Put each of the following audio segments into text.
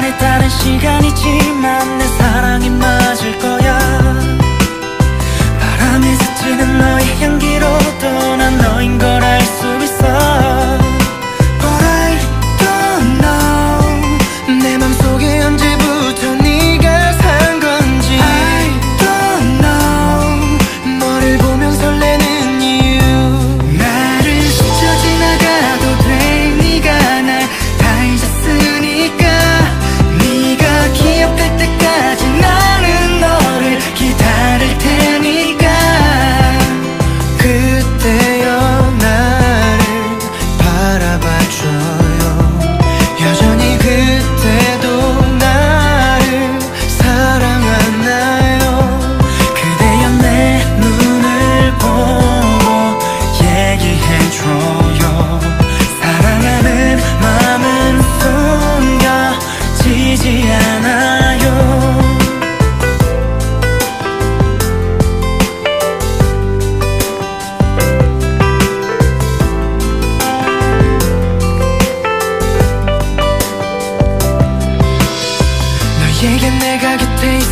시간에 따른 시간이지만 내 사랑이 맞을 거야.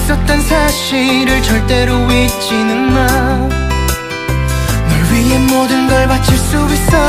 있었던 사실을 절대로 잊지는 마널 위해 모든 걸 바칠 수 있었